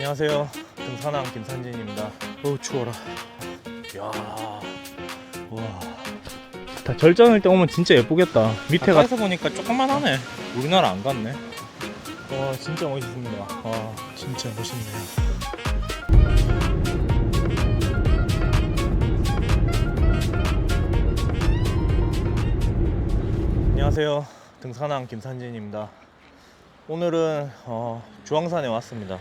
안녕하세요. 등산왕 김산진입니다. 어우 추워라. 야, 와. 다 절정일 때 오면 진짜 예쁘겠다. 밑에가 가까이서 보니까 조그만하네. 우리나라 안 갔네. 와 진짜 멋있습니다. 와 진짜 멋있네요. 안녕하세요. 등산왕 김산진입니다. 오늘은 어, 주황산에 왔습니다.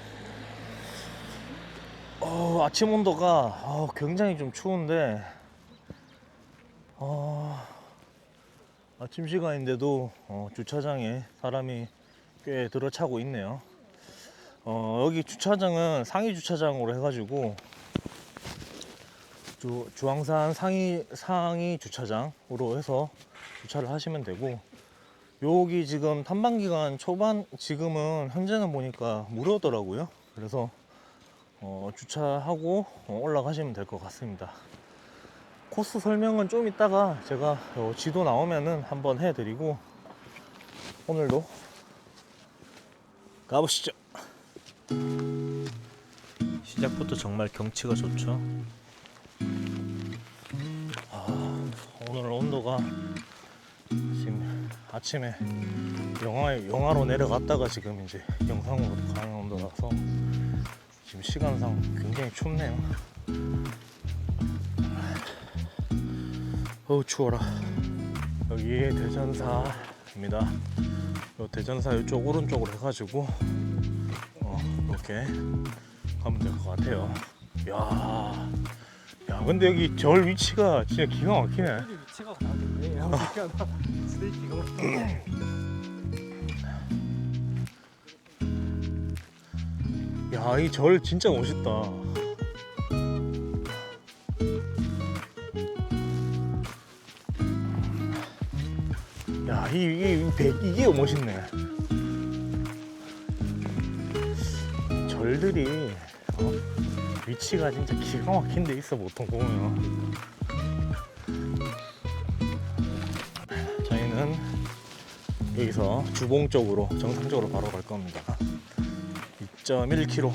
어, 아침 온도가 어, 굉장히 좀 추운데 어, 아침 시간인데도 어, 주차장에 사람이 꽤 들어차고 있네요. 어, 여기 주차장은 상위 주차장으로 해가지고 주, 주황산 상위 상위 주차장으로 해서 주차를 하시면 되고 여기 지금 탐방 기간 초반 지금은 현재는 보니까 무료더라고요. 그래서 어, 주차하고 어, 올라가시면 될 것 같습니다. 코스 설명은 좀 이따가 제가 어, 지도 나오면은 한번 해드리고 오늘도 가보시죠. 시작부터 정말 경치가 좋죠. 아, 오늘 온도가 지금 아침에 영하 영하로 내려갔다가 지금 이제 영상으로 가는 온도라서 지금 시간상 굉장히 춥네요. 어우 추워라. 여기 대전사입니다. 요 대전사 이쪽 오른쪽으로 해가지고 어, 이렇게 가면 될 것 같아요. 야, 야 근데 여기 절 위치가 진짜 기가 막히네. 위치가 나는데 아무리가 스테이기가 야, 이 절 진짜 멋있다. 야, 이, 이, 이 배- 이게 멋있네. 절들이 어? 위치가 진짜 기가 막힌 데 있어 보통 보면. 저희는 여기서 주봉 쪽으로 정상적으로 바로 갈 겁니다. 2.1km.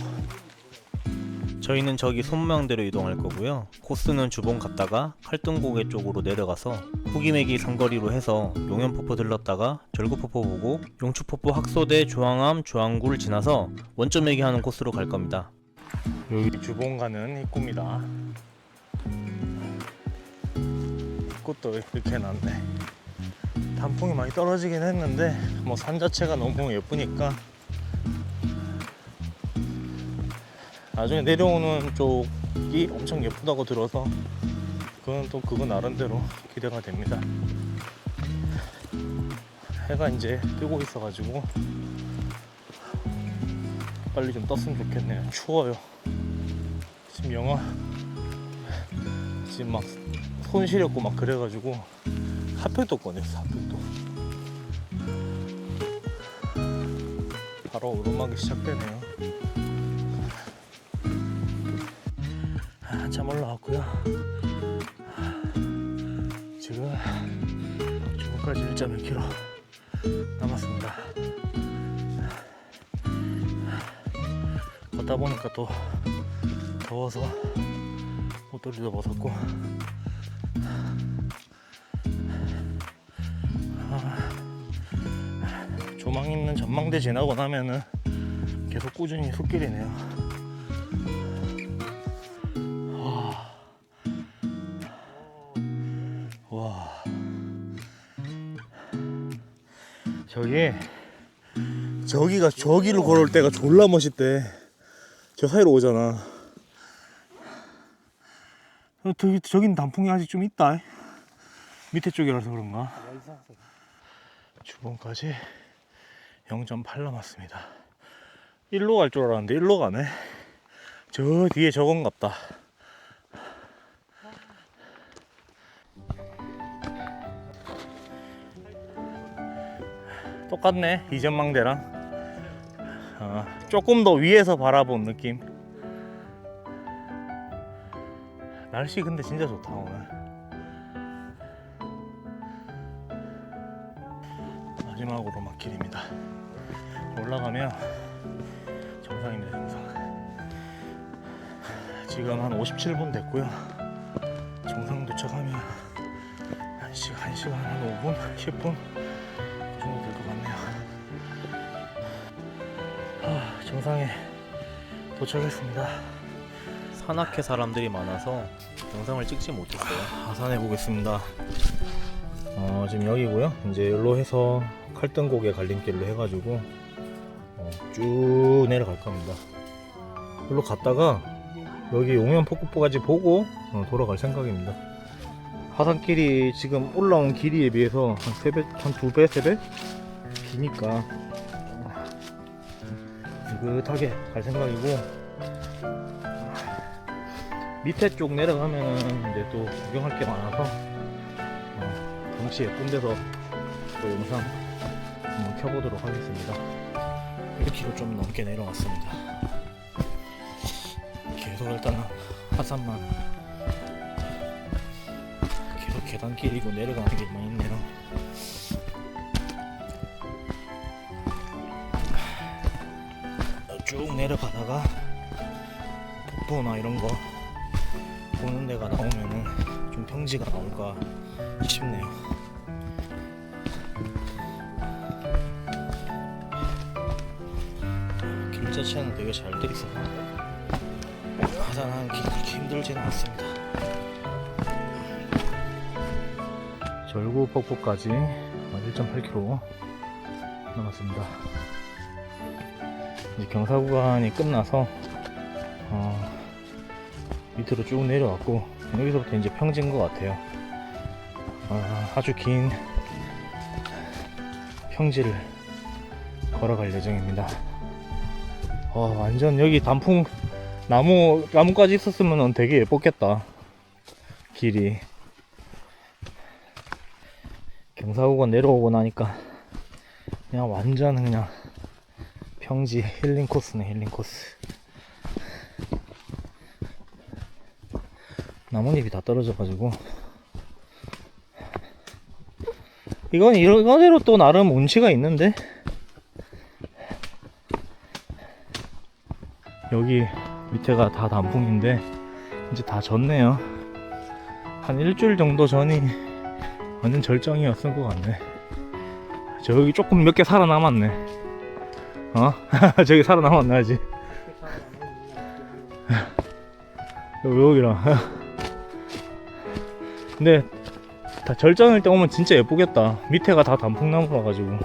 저희는 저기 손모양대로 이동할 거고요. 코스는 주봉 갔다가 칼등고개 쪽으로 내려가서 후기매기 삼거리로 해서 용연폭포 들렀다가 절구폭포 보고 용추폭포 학소대 조항암 조항구를 지나서 원점매기 하는 코스로 갈 겁니다. 여기 주봉 가는 입구입니다. 입구도 이렇게 해놨네. 단풍이 많이 떨어지긴 했는데 뭐 산 자체가 너무 예쁘니까 나중에 내려오는 쪽이 엄청 예쁘다고 들어서 그건 또 그거 나름대로 기대가 됩니다. 해가 이제 뜨고 있어가지고 빨리 좀 떴으면 좋겠네요. 추워요. 지금 영하 지금 막 손 시렸고 막 그래가지고 핫팩도 꺼냈어. 핫팩도. 바로 오르막이 시작되네요. 한참 올라왔고요. 지금 지금까지 1.1km 남았습니다. 걷다 보니까 또 더워서 옷도리도 벗었고 아, 조망 있는 전망대 지나고 나면은 계속 꾸준히 숲길이네요. 저기 저기가 저기로 걸을 때가 졸라 멋있대. 저 사이로 오잖아. 어, 저기 저긴 단풍이 아직 좀 있다. 밑에 쪽이라서 그런가? 주변까지 0.8 남았습니다. 일로 갈 줄 알았는데 일로 가네. 저 뒤에 저건갑다. 똑같네 이전망대랑. 어, 조금 더 위에서 바라본 느낌. 날씨 근데 진짜 좋다 오늘. 마지막 으로 막길입니다. 올라가면 정상입니다 정상. 지금 한 57분 됐고요. 정상 도착하면 한 시간, 한 시간 한 5분, 10분 정상에 도착했습니다. 산악회 사람들이 많아서 영상을 찍지 못했어요. 하산해 보겠습니다. 어, 지금 여기고요. 이제 여기로 해서 칼등고개 갈림길로 해가지고 어, 쭉 내려갈 겁니다. 여기로 갔다가 여기 용현 폭포까지 보고 어, 돌아갈 생각입니다. 하산길이 지금 올라온 길이에 비해서 한 3배, 한 2배, 3배? 기니까 느긋하게 갈 생각이고 밑에 쪽 내려가면은 이제 또 구경할 게 많아서 어, 경치 예쁜 데서 또 영상 한번 켜보도록 하겠습니다. 1km 좀 넘게 내려왔습니다. 계속 일단은 하산만 계속 계단길이고 내려가는 길만 있네요. 쭉 내려가다가 폭포나 이런 거 보는 데가 나오면은 좀 평지가 나올까 싶네요. 길 자체는 되게 잘 돼 있어서 하산하는 길 그렇게 힘들지는 않습니다. 절구 폭포까지 1.8km 남았습니다. 이제 경사 구간이 끝나서 어, 밑으로 쭉 내려왔고 여기서부터 이제 평지인 것 같아요. 아, 아주 긴 평지를 걸어갈 예정입니다. 와, 완전 여기 단풍 나무 나무까지 있었으면 되게 예뻤겠다. 길이 경사구간 내려오고 나니까 그냥 완전 그냥 평지 힐링 코스네 힐링 코스. 나뭇잎이 다 떨어져 가지고. 이건 이거대로 또 나름 운치가 있는데? 여기 밑에가 다 단풍인데 이제 다 졌네요. 한 일주일 정도 전이 완전 절정이었을 것 같네. 저기 조금 몇 개 살아남았네 어? 저기 살아남았나 아직 여기랑 근데 다 절정일 때 오면 진짜 예쁘겠다. 밑에가 다 단풍나무라 가지고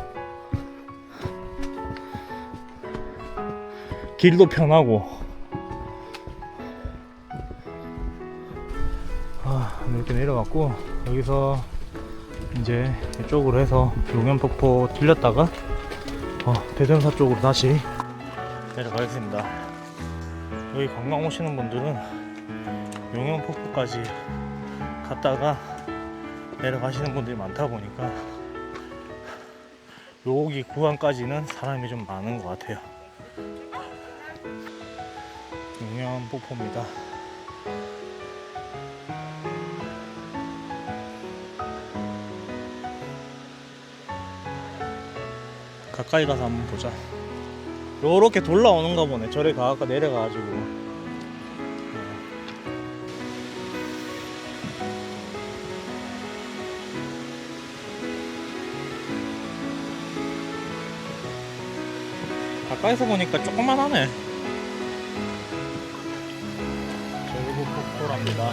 길도 편하고 아 이렇게 내려갔고 여기서 이제 이쪽으로 해서 용현폭포 들렸다가 어, 대전사 쪽으로 다시 내려가겠습니다. 여기 관광 오시는 분들은 용현 폭포까지 갔다가 내려가시는 분들이 많다 보니까 여기 구간까지는 사람이 좀 많은 것 같아요. 용현 폭포입니다. 가까이 가서 한번 보자. 요렇게 돌아오는가 보네. 저래 가 아까 내려가가지고. 가까이서 보니까 조그만하네. 절구 폭포랍니다.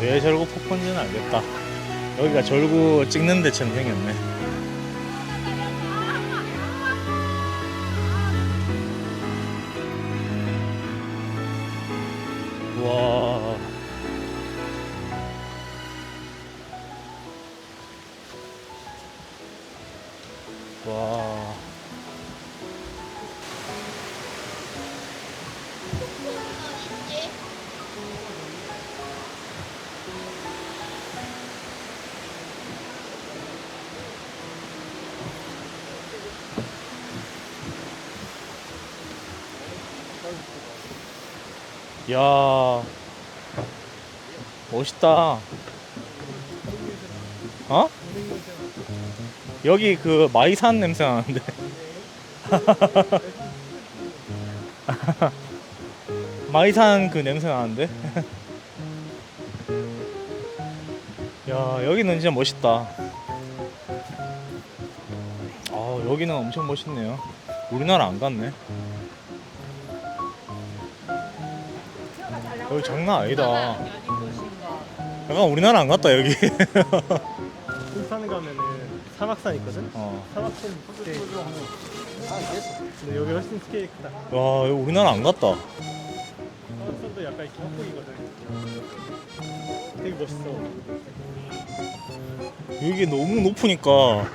왜 절구 폭포인지는 알겠다. 여기가 절구 찍는 데처럼 생겼네. 야 멋있다. 어? 여기 그 마이산 냄새 나는데. 마이산 그 냄새 나는데? 야 여기는 진짜 멋있다. 아 여기는 엄청 멋있네요. 우리나라 안 갔네 여기 장난 아니다 약간 우리나라 안 갔다 여기 울산 가면은 산악산 있거든. 어. 산악산 스케일. 근데 여기 훨씬 스케일 크다. 와 여기 우리나라 안 갔다 산악산도 약간 이렇게 협곡이거든. 되게 멋있어. 여기 너무 높으니까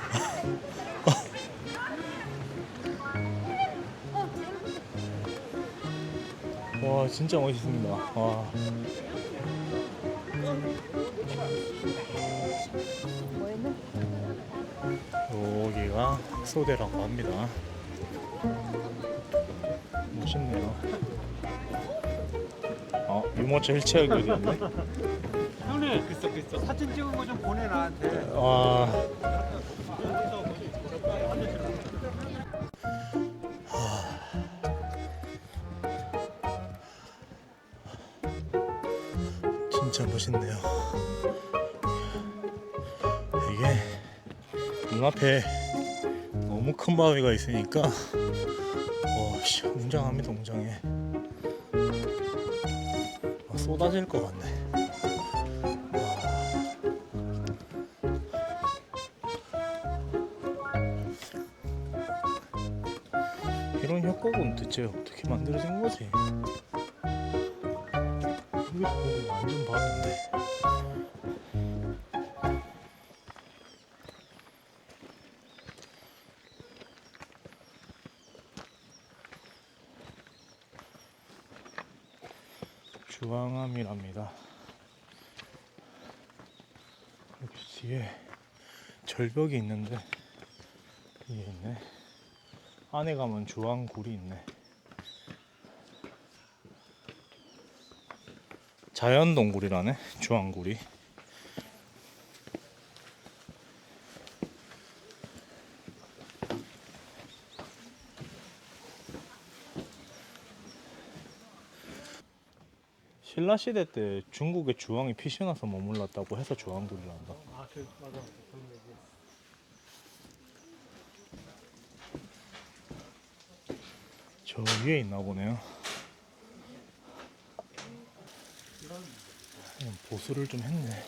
와 진짜 멋있습니다. 와. 여기가 소대라고 합니다. 멋있네요. 어 유모차 휠체어 그리 있네? 형님, 글쎄 글쎄 사진 찍은 거 좀 보내 나한테. 와 진짜 멋있네요. 이게 눈앞에 너무 큰 바위가 있으니까 와, 씨, 웅장합니다, 웅장해. 아, 쏟아질 것 같네. 이런 협곡은 대체 어떻게 만들어진 거지? 이게 보면 완전 바위인데. 주황암이랍니다. 여기 뒤에 절벽이 있는데 이게 있네. 안에 가면 주황굴이 있네. 자연 동굴이라네 주황굴이. 신라 시대 때 중국의 주왕이 피신와서 머물렀다고 해서 주황굴이란다. 아, 그 맞아. 그런 얘기. 저 위에 있나 보네요. 보수를 좀 했네.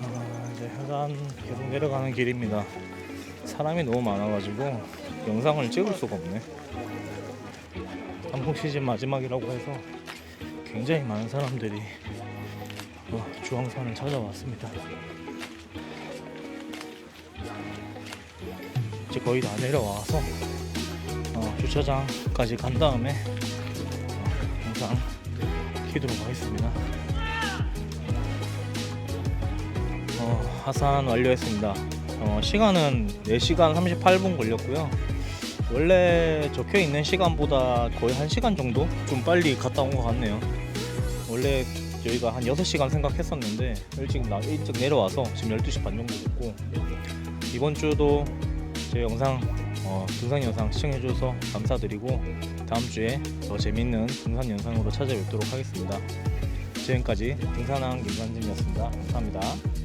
아, 이제 해안 계속 내려가는 길입니다. 사람이 너무 많아가지고 영상을 찍을 수가 없네. 단풍 시즌 마지막이라고 해서 굉장히 많은 사람들이 어, 주황산을 찾아왔습니다. 이제 거의 다 내려와서 어, 주차장까지 간 다음에 어, 영상 키도록 하겠습니다. 어, 하산 완료했습니다. 어, 시간은 4시간 38분 걸렸고요. 원래 적혀 있는 시간보다 거의 1시간 정도 좀 빨리 갔다 온 것 같네요. 원래 저희가 한 6시간 생각했었는데 일찍 나 일찍 내려와서 지금 12시 반 정도 됐고 이번 주도 제 영상 어, 등산 영상 시청해 주셔서 감사드리고 다음 주에 더 재밌는 등산 영상으로 찾아뵙도록 하겠습니다. 지금까지 등산왕 김관진이었습니다. 감사합니다.